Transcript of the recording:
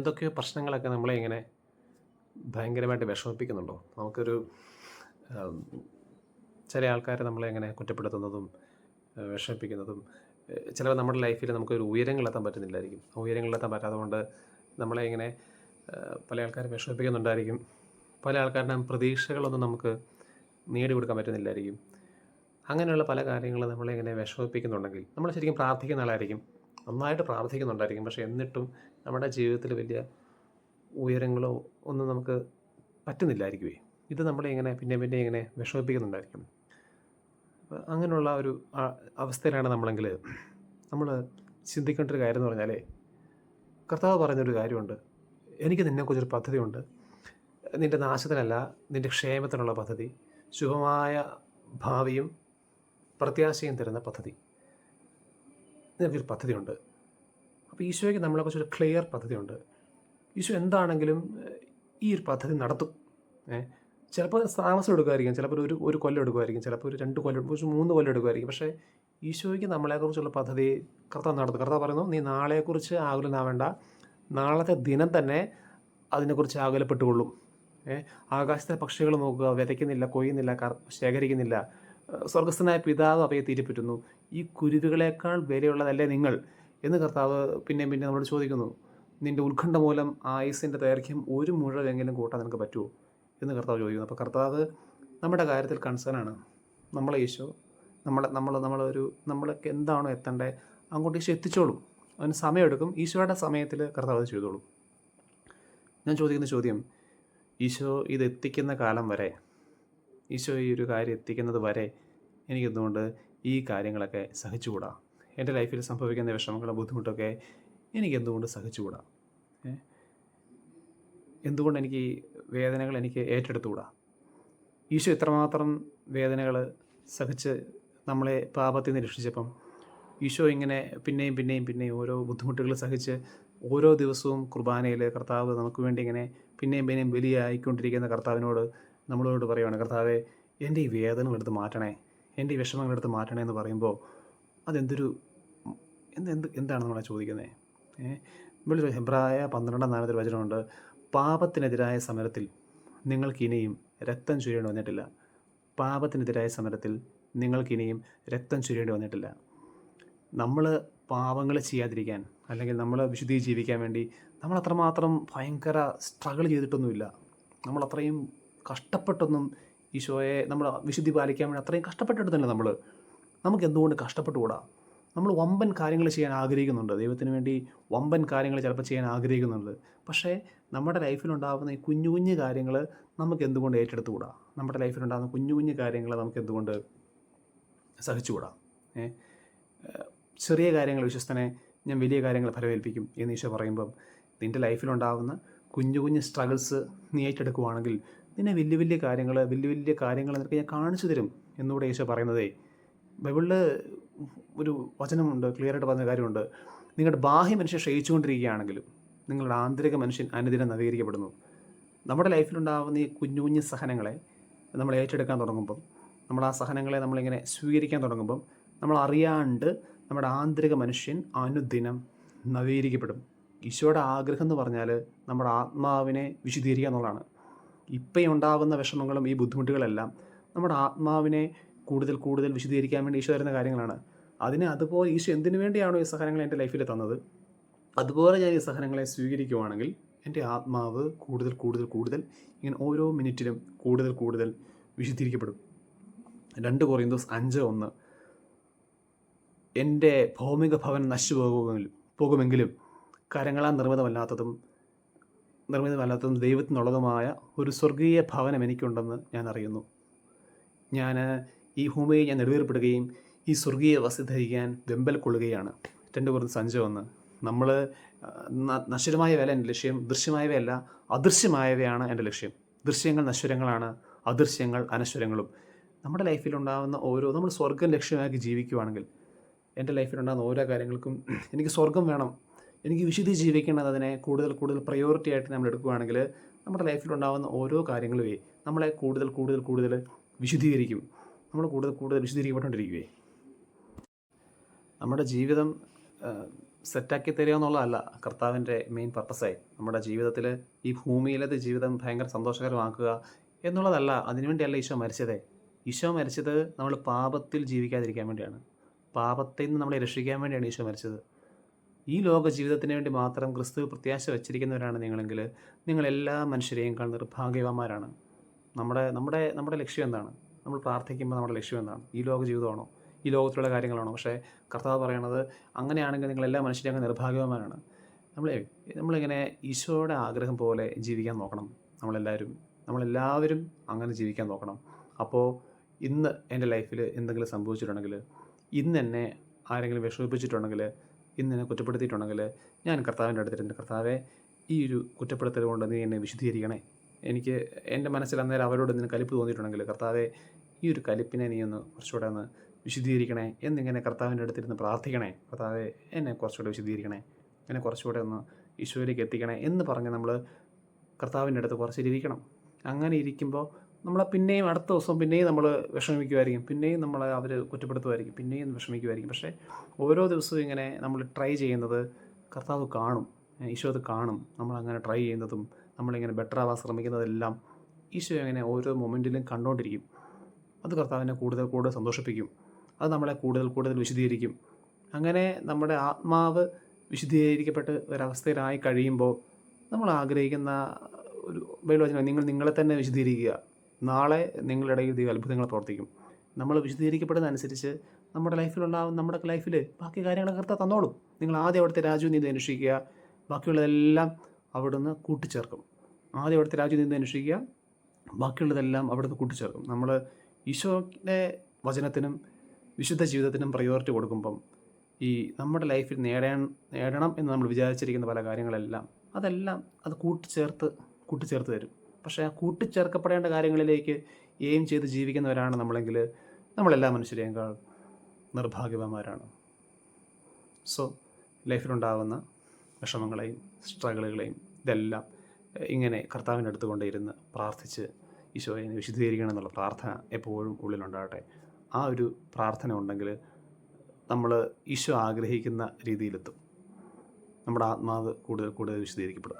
എന്തൊക്കെയോ പ്രശ്നങ്ങളൊക്കെ നമ്മളെ ഇങ്ങനെ ഭയങ്കരമായിട്ട് വിഷമിപ്പിക്കുന്നുണ്ടോ? നമുക്കൊരു ചില ആൾക്കാർ നമ്മളെ ഇങ്ങനെ കുറ്റപ്പെടുത്തുന്നതും വിഷമിപ്പിക്കുന്നതും ചിലപ്പോൾ നമ്മുടെ ലൈഫിൽ നമുക്കൊരു ഉയരങ്ങളെത്താൻ പറ്റുന്നില്ലായിരിക്കും. ആ ഉയരങ്ങളിലെത്താൻ പറ്റാത്തത് കൊണ്ട് നമ്മളെ ഇങ്ങനെ പല ആൾക്കാരും വിഷമിപ്പിക്കുന്നുണ്ടായിരിക്കും. പല ആൾക്കാരുടെ പ്രതീക്ഷകളൊന്നും നമുക്ക് നേടിക്കൊടുക്കാൻ പറ്റുന്നില്ലായിരിക്കും. അങ്ങനെയുള്ള പല കാര്യങ്ങളും നമ്മളെ ഇങ്ങനെ വിഷമിപ്പിക്കുന്നുണ്ടെങ്കിൽ നമ്മൾ ശരിക്കും പ്രാർത്ഥിക്കുന്ന ആളായിരിക്കും. നന്നായിട്ട് പ്രാർത്ഥിക്കുന്നുണ്ടായിരിക്കും. പക്ഷേ എന്നിട്ടും നമ്മുടെ ജീവിതത്തിൽ വലിയ ഉയരങ്ങളോ ഒന്നും നമുക്ക് പറ്റുന്നില്ലായിരിക്കുമേ ഇത് നമ്മളെ ഇങ്ങനെ പിന്നെ പിന്നെ ഇങ്ങനെ വിഷമിപ്പിക്കുന്നുണ്ടായിരിക്കും. അപ്പോൾ അങ്ങനെയുള്ള ഒരു അവസ്ഥയിലാണ് നമ്മളെങ്കിൽ നമ്മൾ ചിന്തിക്കേണ്ട ഒരു കാര്യം എന്ന് പറഞ്ഞാലേ കർത്താവ് പറഞ്ഞൊരു കാര്യമുണ്ട്. എനിക്ക് നിന്നെക്കുറിച്ചൊരു പദ്ധതിയുണ്ട്. നിന്റെ നാശത്തിനല്ല നിന്റെ ക്ഷേമത്തിനുള്ള പദ്ധതി. ശുഭമായ ഭാവിയും പ്രത്യാശയും തരുന്ന പദ്ധതി. നിനക്കൊരു പദ്ധതിയുണ്ട്. അപ്പോൾ ഈശോയ്ക്ക് നമ്മളെക്കുറിച്ചൊരു ക്ലിയർ പദ്ധതിയുണ്ട്. ഈശോ എന്താണെങ്കിലും ഈ ഒരു പദ്ധതി നടത്തും. ഏഹ് ചിലപ്പോൾ താമസം എടുക്കുമായിരിക്കും ചിലപ്പോൾ ഒരു ഒരു കൊല്ലം എടുക്കുമായിരിക്കും ചിലപ്പോൾ ഒരു രണ്ട് കൊല്ലം കുറച്ച് മൂന്ന് കൊല്ലം എടുക്കുമായിരിക്കും. പക്ഷേ ഈശോയ്ക്ക് നമ്മളെക്കുറിച്ചുള്ള പദ്ധതി കർത്താവ് നടത്തും. കർത്താവ് പറയുന്നു നീ നാളെക്കുറിച്ച് ആകുലനാവേണ്ട. നാളത്തെ ദിനം തന്നെ അതിനെക്കുറിച്ച് ആകുലപ്പെട്ടുകൊള്ളും. ഏഹ് ആകാശത്തെ പക്ഷികൾ നോക്കുക വിതയ്ക്കുന്നില്ല കൊയ്യുന്നില്ല ശേഖരിക്കുന്നില്ല. സ്വർഗസ്ഥനായ പിതാവ് അവയെ തീറ്റിപ്പറ്റുന്നു. ഈ കുരുതുകളേക്കാൾ വിലയുള്ളതല്ലേ നിങ്ങൾ? എന്ന് കർത്താവ് പിന്നെയും പിന്നെ നമ്മളോട് ചോദിക്കുന്നു. നിന്റെ ഉത്കണ്ഠ മൂലം ആയുസിന്റെ ദൈർഘ്യം ഒരു മുഴവെങ്കിലും കൂട്ടാൻ നിനക്ക് പറ്റുമോ? എന്ന് കർത്താവ് ചോദിക്കുന്നു. അപ്പോൾ കർത്താവ് നമ്മുടെ കാര്യത്തിൽ കൺസേൺ ആണ്. നമ്മളെ ഈശോ നമ്മളെ നമ്മൾ നമ്മളൊരു നമ്മളൊക്കെ എന്താണോ എത്തേണ്ടത് അങ്ങോട്ട് ഈശോ എത്തിച്ചോളും. അതിന് സമയമെടുക്കും. ഈശോയുടെ സമയത്തിൽ കർത്താവ് ചെയ്തോളും. ഞാൻ ചോദിക്കുന്ന ചോദ്യം ഈശോ ഇത് എത്തിക്കുന്ന കാലം വരെ ഈശോ ഈ ഒരു കാര്യം എത്തിക്കുന്നത് വരെ എനിക്കെന്തുകൊണ്ട് ഈ കാര്യങ്ങളൊക്കെ സഹിച്ചുകൂടാ? എന്റെ ലൈഫിൽ സംഭവിക്കുന്ന വിഷമങ്ങളും ബുദ്ധിമുട്ടൊക്കെ എനിക്കെന്തുകൊണ്ട് സഹിച്ചുകൂടാ? ഏ? എന്തുകൊണ്ട് എനിക്ക് വേദനകൾ എനിക്ക് ഏറ്റെടുത്തുകൂടാ? ഈശോ ഇത്രമാത്രം വേദനകൾ സഹിച്ച് നമ്മളെ പാപത്തിൽ നിന്ന് രക്ഷിച്ചപ്പം ഈശോ ഇങ്ങനെ പിന്നെയും പിന്നെയും പിന്നെയും ഓരോ ബുദ്ധിമുട്ടുകൾ സഹിച്ച് ഓരോ ദിവസവും കുർബാനയിൽ കർത്താവ് നമുക്ക് വേണ്ടി ഇങ്ങനെ പിന്നെയും പിന്നെയും ബലിയായിക്കൊണ്ടിരിക്കുന്ന കർത്താവിനോട് നമ്മളോട് പറയുവാണ് കർത്താവെ എന്റെ ഈ വേദനകൾ എടുത്ത് മാറ്റണേ എന്റെ ഈ വിഷമങ്ങൾ എടുത്ത് മാറ്റണേ എന്ന് പറയുമ്പോൾ അതെന്തൊരു എന്ത് എന്ത് എന്താണ് നമ്മളെ ചോദിക്കുന്നത് ഏഹ് ഹെബ്രായ പന്ത്രണ്ടാം നാലത്തിൽ വചനമുണ്ട് പാപത്തിനെതിരായ സമരത്തിൽ നിങ്ങൾക്കിനിയും രക്തം ചുരിയേണ്ടി വന്നിട്ടില്ല. പാപത്തിനെതിരായ സമരത്തിൽ നിങ്ങൾക്കിനിയും രക്തം ചുരിയേണ്ടി വന്നിട്ടില്ല. നമ്മൾ പാപങ്ങൾ ചെയ്യാതിരിക്കാൻ അല്ലെങ്കിൽ നമ്മൾ വിശുദ്ധി ജീവിക്കാൻ വേണ്ടി നമ്മൾ അത്രമാത്രം ഭയങ്കര സ്ട്രഗിൾ ചെയ്തിട്ടൊന്നുമില്ല. നമ്മൾ അത്രയും കഷ്ടപ്പെട്ടൊന്നും ഈശോയെ നമ്മൾ വിശുദ്ധി പാലിക്കാൻ വേണ്ടി അത്രയും കഷ്ടപ്പെട്ടിട്ടല്ലേ നമ്മൾ നമുക്ക് എന്തുകൊണ്ട് കഷ്ടപ്പെട്ടുകൂടാ? നമ്മൾ വമ്പൻ കാര്യങ്ങൾ ചെയ്യാൻ ആഗ്രഹിക്കുന്നുണ്ട്. ദൈവത്തിന് വേണ്ടി വമ്പൻ കാര്യങ്ങൾ ചിലപ്പോൾ ചെയ്യാൻ ആഗ്രഹിക്കുന്നുണ്ട്. പക്ഷേ നമ്മുടെ ലൈഫിലുണ്ടാകുന്ന ഈ കുഞ്ഞു കുഞ്ഞു കാര്യങ്ങൾ നമുക്ക് എന്തുകൊണ്ട് ഏറ്റെടുത്തുകൂടാ? നമ്മുടെ ലൈഫിലുണ്ടാകുന്ന കുഞ്ഞു കുഞ്ഞു കാര്യങ്ങൾ നമുക്ക് എന്തുകൊണ്ട് സഹിച്ചുകൂടാ ചെറിയ കാര്യങ്ങൾ വിശ്വസ്തനെ ഞാൻ വലിയ കാര്യങ്ങൾ ഫലമേൽപ്പിക്കും എന്ന് ഈശോ പറയുമ്പം നിന്റെ ലൈഫിലുണ്ടാകുന്ന കുഞ്ഞു കുഞ്ഞു സ്ട്രഗിൾസ് നീ ഏറ്റെടുക്കുവാണെങ്കിൽ നിന്നെ വലിയ വലിയ കാര്യങ്ങൾ വലിയ വലിയ കാര്യങ്ങൾ നിനക്ക് ഞാൻ കാണിച്ചു തരും എന്നുകൂടെ ഈശോ പറയുന്നതേ. ബൈബിളിൽ ഒരു വചനമുണ്ട് ക്ലിയർ ആയിട്ട് പറഞ്ഞ കാര്യമുണ്ട്. നിങ്ങളുടെ ബാഹ്യ മനുഷ്യൻ ക്ഷയിച്ചുകൊണ്ടിരിക്കുകയാണെങ്കിലും നിങ്ങളുടെ ആന്തരിക മനുഷ്യൻ അനുദിനം നവീകരിക്കപ്പെടുന്നു. നമ്മുടെ ലൈഫിലുണ്ടാകുന്ന ഈ കുഞ്ഞു കുഞ്ഞു സഹനങ്ങളെ നമ്മൾ ഏറ്റെടുക്കാൻ തുടങ്ങുമ്പം നമ്മൾ ആ സഹനങ്ങളെ നമ്മളിങ്ങനെ സ്വീകരിക്കാൻ തുടങ്ങുമ്പം നമ്മൾ അറിയാണ്ട് നമ്മുടെ ആന്തരിക മനുഷ്യൻ അനുദിനം നവീകരിക്കപ്പെടും. ഈശോയുടെ ആഗ്രഹം എന്ന് പറഞ്ഞാൽ നമ്മുടെ ആത്മാവിനെ വിശുദ്ധീകരിക്കുക എന്നുള്ളതാണ്. ഇപ്പം ഉണ്ടാകുന്ന വിഷമങ്ങളും ഈ ബുദ്ധിമുട്ടുകളെല്ലാം നമ്മുടെ ആത്മാവിനെ കൂടുതൽ കൂടുതൽ വിശദീകരിക്കാൻ വേണ്ടി ഈശോ തരുന്ന കാര്യങ്ങളാണ്. അതിനെ അതുപോലെ ഈശോ എന്തിനു വേണ്ടിയാണോ ഈ സഹനങ്ങൾ എന്റെ ലൈഫിൽ തന്നത്? അതുപോലെ ഞാൻ ഈ സഹനങ്ങളെ സ്വീകരിക്കുവാണെങ്കിൽ എന്റെ ആത്മാവ് കൂടുതൽ കൂടുതൽ കൂടുതൽ ഇങ്ങനെ ഓരോ മിനിറ്റിലും കൂടുതൽ കൂടുതൽ വിശുദ്ധീകരിക്കപ്പെടും രണ്ട് കൊറിയന്തോസ് അഞ്ച് ഒന്ന്. എന്റെ ഭൗമിക ഭവൻ നശിച്ചു പോകുമെങ്കിലും പോകുമെങ്കിലും കരങ്ങളാൽ നിർമ്മിതമല്ലാത്തതും നിർമ്മിതമല്ലാത്തതും ദൈവത്തിനുള്ളതുമായ ഒരു സ്വർഗീയ ഭവനം എനിക്കുണ്ടെന്ന് ഞാൻ അറിയുന്നു. ഞാൻ ഈ ഭൂമിയെ ഞാൻ നെടുവേർപ്പെടുകയും ഈ സ്വർഗീയ വസ്തു ധരിക്കാൻ വെമ്പൽ കൊള്ളുകയാണ്. രണ്ട് കുറച്ച് സഞ്ചം ഒന്ന്. നമ്മൾ നശ്വരമായവയല്ല എന്റെ ലക്ഷ്യം ദൃശ്യമായവയല്ല അദൃശ്യമായവയാണ് എന്റെ ലക്ഷ്യം. ദൃശ്യങ്ങൾ നശ്വരങ്ങളാണ് അദൃശ്യങ്ങൾ അനശ്വരങ്ങളും. നമ്മുടെ ലൈഫിലുണ്ടാകുന്ന ഓരോ നമ്മൾ സ്വർഗം ലക്ഷ്യമാക്കി ജീവിക്കുവാണെങ്കിൽ എന്റെ ലൈഫിലുണ്ടാകുന്ന ഓരോ കാര്യങ്ങൾക്കും എനിക്ക് സ്വർഗം വേണം എനിക്ക് വിശുദ്ധി ജീവിക്കേണ്ടത് അതിനെ കൂടുതൽ കൂടുതൽ പ്രയോറിറ്റി ആയിട്ട് നമ്മൾ എടുക്കുകയാണെങ്കിൽ നമ്മുടെ ലൈഫിൽ ഉണ്ടാകുന്ന ഓരോ കാര്യങ്ങളുമേ നമ്മളെ കൂടുതൽ കൂടുതൽ കൂടുതൽ വിശുദ്ധീകരിക്കും. നമ്മൾ കൂടുതൽ കൂടുതൽ വിശുദ്ധീകരിക്കപ്പെട്ടുകൊണ്ടിരിക്കുകയെ നമ്മുടെ ജീവിതം സെറ്റാക്കി തരിക എന്നുള്ളതല്ല കർത്താവിന്റെ മെയിൻ പർപ്പസായി നമ്മുടെ ജീവിതത്തിൽ ഈ ഭൂമിയിലത്തെ ജീവിതം ഭയങ്കര സന്തോഷകരമാക്കുക എന്നുള്ളതല്ല അതിനുവേണ്ടിയല്ല ഈശോ മരിച്ചത്. ഈശോ മരിച്ചത് നമ്മൾ പാപത്തിൽ ജീവിക്കാതിരിക്കാൻ വേണ്ടിയാണ്. പാപത്തിൽ നിന്ന് നമ്മളെ രക്ഷിക്കാൻ വേണ്ടിയാണ് ഈശോ മരിച്ചത്. ഈ ലോക ജീവിതത്തിന് വേണ്ടി മാത്രം ക്രിസ്തു പ്രത്യാശ വച്ചിരിക്കുന്നവരാണ് നിങ്ങളെങ്കിൽ നിങ്ങൾ എല്ലാ മനുഷ്യരെയും കാൾ നിർഭാഗ്യവാന്മാരാണ്. നമ്മുടെ നമ്മുടെ നമ്മുടെ ലക്ഷ്യം എന്താണ്? നമ്മൾ പ്രാർത്ഥിക്കുമ്പോൾ നമ്മുടെ ലക്ഷ്യം എന്താണ്? ഈ ലോക ജീവിതമാണോ ഈ ലോകത്തിലുള്ള കാര്യങ്ങളാണോ? പക്ഷേ കർത്താവ് പറയണത് അങ്ങനെയാണെങ്കിൽ നിങ്ങൾ എല്ലാ മനുഷ്യരെയും അങ്ങ് നിർഭാഗ്യവാന്മാരാണ്. നമ്മളെ നമ്മളിങ്ങനെ ഈശോയുടെ ആഗ്രഹം പോലെ ജീവിക്കാൻ നോക്കണം നമ്മളെല്ലാവരും. നമ്മളെല്ലാവരും അങ്ങനെ ജീവിക്കാൻ നോക്കണം. അപ്പോൾ ഇന്ന് എന്റെ ലൈഫിൽ എന്തെങ്കിലും സംഭവിച്ചിട്ടുണ്ടെങ്കിൽ ഇന്ന് എന്നെ ആരെങ്കിലും വിഷമിപ്പിച്ചിട്ടുണ്ടെങ്കിൽ ഇന്ന് എന്നെ കുറ്റപ്പെടുത്തിയിട്ടുണ്ടെങ്കിൽ ഞാൻ കർത്താവിന്റെ അടുത്തിട്ടുണ്ട് കർത്താവെ ഈ ഒരു കുറ്റപ്പെടുത്തൽ കൊണ്ട് നീ എന്നെ വിശദീകരിക്കണേ എനിക്ക് എന്റെ മനസ്സിൽ അന്നേരം അവരോട് നിന്ന് കലിപ്പ് തോന്നിയിട്ടുണ്ടെങ്കിൽ കർത്താവെ ഈ ഒരു കലിപ്പിനെ നീ ഒന്ന് കുറച്ചുകൂടെ ഒന്ന് വിശദീകരിക്കണേ എന്നിങ്ങനെ കർത്താവിന്റെ അടുത്തിരുന്ന് പ്രാർത്ഥിക്കണേ. കർത്താവെ എന്നെ കുറച്ചുകൂടെ വിശദീകരിക്കണേ എന്നെ കുറച്ചുകൂടെ ഒന്ന് ഈശോയിലേക്ക് എത്തിക്കണേ എന്ന് പറഞ്ഞ് നമ്മൾ കർത്താവിന്റെ അടുത്ത് കുറച്ചിരിക്കണം അങ്ങനെ ഇരിക്കുമ്പോൾ നമ്മളെ പിന്നെയും അടുത്ത ദിവസം പിന്നെയും നമ്മൾ വിഷമിക്കുമായിരിക്കും പിന്നെയും നമ്മളെ അവർ കുറ്റപ്പെടുത്തുമായിരിക്കും പിന്നെയും വിഷമിക്കുമായിരിക്കും പക്ഷേ ഓരോ ദിവസവും ഇങ്ങനെ നമ്മൾ ട്രൈ ചെയ്യുന്നത് കർത്താവ് കാണും. ഈശോ അത് കാണും. നമ്മളങ്ങനെ ട്രൈ ചെയ്യുന്നതും നമ്മളിങ്ങനെ ബെറ്റർ ആവാൻ ശ്രമിക്കുന്നതെല്ലാം ഈശോ അങ്ങനെ ഓരോ മൊമെന്റിലും കണ്ടുകൊണ്ടിരിക്കും അത് കർത്താവിനെ കൂടുതൽ കൂടുതൽ സന്തോഷിപ്പിക്കും. അത് നമ്മളെ കൂടുതൽ കൂടുതൽ വിശദീകരിക്കും. അങ്ങനെ നമ്മുടെ ആത്മാവ് വിശദീകരിക്കപ്പെട്ട് ഒരവസ്ഥയിലായി കഴിയുമ്പോൾ നമ്മൾ ആഗ്രഹിക്കുന്ന ഒരു ബൈലോചന നിങ്ങൾ നിങ്ങളെ തന്നെ വിശദീകരിക്കുക. നാളെ നിങ്ങളുടെ ഇടയിൽ ദൈവം അത്ഭുതങ്ങൾ പ്രവർത്തിക്കും. നമ്മൾ വിശദീകരിക്കപ്പെടുന്ന അനുസരിച്ച് നമ്മുടെ ലൈഫിലുണ്ടാവും നമ്മുടെ ലൈഫിൽ ബാക്കി കാര്യങ്ങളൊക്കെ കർത്താവ് തന്നോളും. നിങ്ങൾ ആദ്യം അവിടുത്തെ രാജു നീതി അന്വേഷിക്കുക. ബാക്കിയുള്ളതെല്ലാം അവിടുന്ന് കൂട്ടിച്ചേർക്കും. ആദ്യം അവിടുത്തെ രാജു നീതി അന്വേഷിക്കുക. ബാക്കിയുള്ളതെല്ലാം അവിടുന്ന് കൂട്ടിച്ചേർക്കും. നമ്മൾ ഈശോയുടെ വചനത്തിനും വിശുദ്ധ ജീവിതത്തിനും പ്രയോറിറ്റി കൊടുക്കുമ്പം ഈ നമ്മുടെ ലൈഫിൽ നേടാൻ നേടണം എന്ന് നമ്മൾ വിചാരിച്ചിരിക്കുന്ന പല കാര്യങ്ങളെല്ലാം അതെല്ലാം അത് കൂട്ടിച്ചേർത്ത് കൂട്ടിച്ചേർത്ത് തരും. പക്ഷേ കൂട്ടിച്ചേർക്കപ്പെടേണ്ട കാര്യങ്ങളിലേക്ക് എയിം ചെയ്ത് ജീവിക്കുന്നവരാണ് നമ്മളെങ്കിൽ നമ്മളെല്ലാ മനുഷ്യരെയേക്കാൾ നിർഭാഗ്യവന്മാരാണ്. സോ ലൈഫിലുണ്ടാകുന്ന വിഷമങ്ങളെയും സ്ട്രഗിളുകളെയും ഇതെല്ലാം ഇങ്ങനെ കർത്താവിന്റെ അടുത്ത് കൊണ്ടിരുന്ന് പ്രാർത്ഥിച്ച് ഈശോയെ വിശദീകരിക്കണം എന്നുള്ള പ്രാർത്ഥന എപ്പോഴും ഉള്ളിലുണ്ടാകട്ടെ. ആ ഒരു പ്രാർത്ഥന ഉണ്ടെങ്കിൽ നമ്മൾ ഈശോ ആഗ്രഹിക്കുന്ന രീതിയിലെത്തും. നമ്മുടെ ആത്മാവ് കൂടുതൽ കൂടുതൽ വിശദീകരിക്കപ്പെടും